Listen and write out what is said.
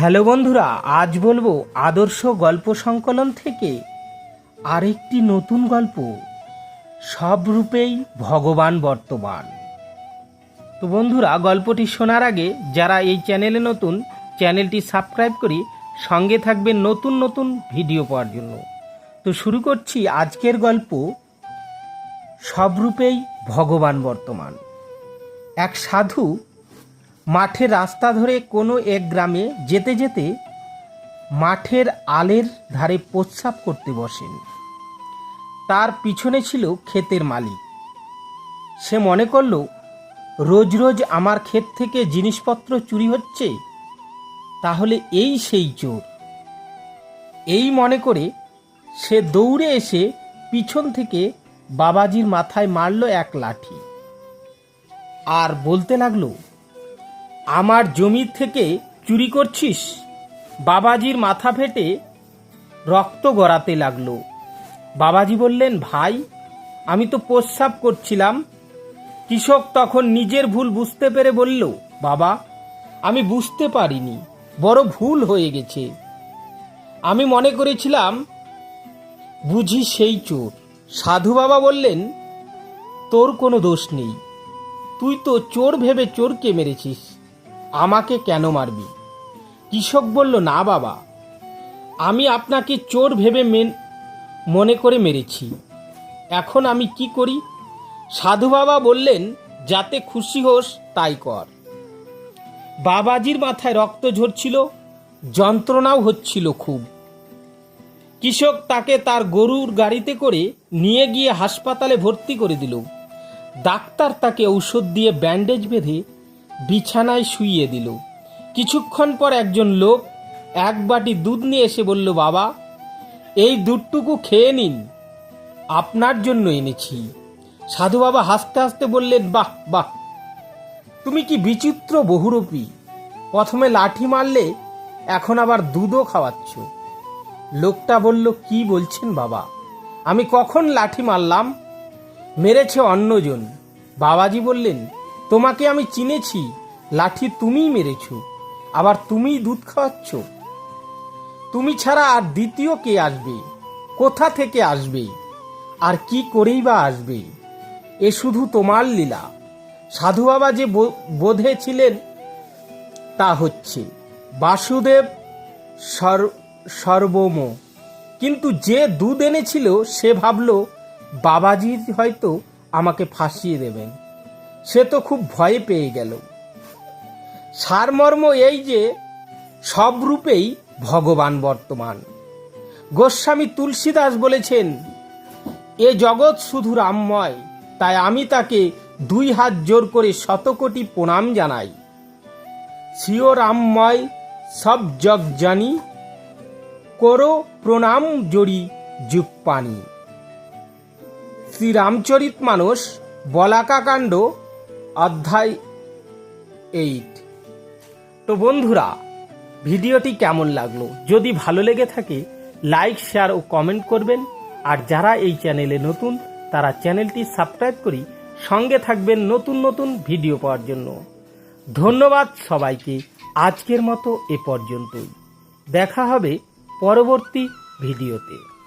Hello বন্ধুরা, আজ বলব আদর্শ গল্প সংকলন থেকে আরেকটি নতুন গল্প। সব রূপেই ভগবান বর্তমান। তো বন্ধুরা, গল্পটি শোনার আগে যারা এই চ্যানেলে নতুন, চ্যানেলটি সাবস্ক্রাইব করি সঙ্গে থাকবেন নতুন নতুন ভিডিও পাওয়ার জন্য। তো শুরু করছি আজকের গল্প, সব রূপেই ভগবান বর্তমান। এক সাধু মাঠের রাস্তা ধরে কোনো এক গ্রামে যেতে যেতে মাঠের আলের ধারে প্রস্রাব করতে বসেন। তার পিছনে ছিল ক্ষেতের মালিক। সে মনে করল, রোজ রোজ আমার ক্ষেত থেকে জিনিসপত্র চুরি হচ্ছে, তাহলে এই সেই চোর। এই মনে করে সে দৌড়ে এসে পিছন থেকে বাবাজির মাথায় মারল এক লাঠি। আর বলতে লাগল আমার জমি থেকে চুরি করছিস? বাবাজির মাথা ফেটে রক্ত গড়াতে লাগল। বাবাজি বললেন, ভাই, আমি তো প্রস্রাব করছিলাম। কৃষক তখন নিজের ভুল বুঝতে পেরে বলল, বাবা, আমি বুঝতে পারিনি। বড় ভুল হয়ে গেছে। আমি মনে করেছিলাম, বুঝি সেই চোর। সাধু বাবা বললেন, তোর কোনো দোষ নেই। তুই তো চোর ভেবে চোরকে মেরেছিস। আমাকে কেন মারবি? কৃষক বলল, না বাবা, আমি আপনাকে চোর ভেবে মেন মনে করে মেরেছি। এখন আমি কি করি? সাধু বাবা বললেন, যাতে খুশি হোস, তাই কর। বাবাজির মাথায় রক্ত ঝরছিল, যন্ত্রণাও হচ্ছিল খুব। কৃষক তাকে তার গরুর গাড়িতে করে নিয়ে গিয়ে হাসপাতালে ভর্তি করে দিল। ডাক্তার তাকে ঔষধ দিয়ে ব্যান্ডেজ বেঁধে বিছানায় শুইয়ে দিল। কিছুক্ষণ পর একজন লোক এক বাটি দুধ নিয়ে এসে বলল, বাবা, এই দুধটুকু খেয়ে নিন। আপনার জন্য এনেছি। সাধু বাবা হাসতে হাসতে বললেন, বাহ বাহ, তুমি কি বিচিত্র বহুরূপী। প্রথমে লাঠি মারলে এখন আবার দুধও খাওয়াচ্ছ। লোকটা বলল, কি বলছেন বাবা, আমি কখন লাঠি মারলাম? মেরেছে অন্যজন। বাবাজি বললেন তোমাকে আমি চিনেছি, লাঠি তুমিই মেরেছ, আবার তুমিই দুধ খাওয়াচ্ছ। তুমি ছাড়া আর দ্বিতীয় কে আসবে? কোথা থেকে আসবে? আর কি করেই বা আসবে? এ শুধু তোমার লীলা। সাধু বাবা যে বোধে ছিলেন, তা হচ্ছে। বাসুদেব সর- সর্বম। কিন্তু যে দুধ এনেছিল, সে ভাবল, বাবাজি হয়তো আমাকে ফাঁসিয়ে দেবেন। সে তো খুব ভয়ে পেয়ে গেল। সারমর্ম এই যে সব রূপেই ভগবান বর্তমান। গোস্বামী তুলসীদাস বলেছেন, এ জগৎ শুধু রামময়, তাই আমি তাকে দুই হাত জোর করে শতকোটি প্রণাম জানাই। সিও রামময় সব জগ জানি, করো প্রণাম জড়ি যুগ পানি শ্রী রামচরিত মানস, বলাকাকাণ্ড অধ্যায় এইট তো বন্ধুরা, ভিডিওটি কেমন লাগল? যদি ভালো লেগে থাকে লাইক শেয়ার ও কমেন্ট করবেন। আর যারা এই চ্যানেলে নতুন, তারা চ্যানেলটি সাবস্ক্রাইব করি সঙ্গে থাকবেন নতুন নতুন ভিডিও পাওয়ার জন্য। ধন্যবাদ সবাইকে। আজকের মতো এ পর্যন্তই। দেখা হবে পরবর্তী ভিডিওতে।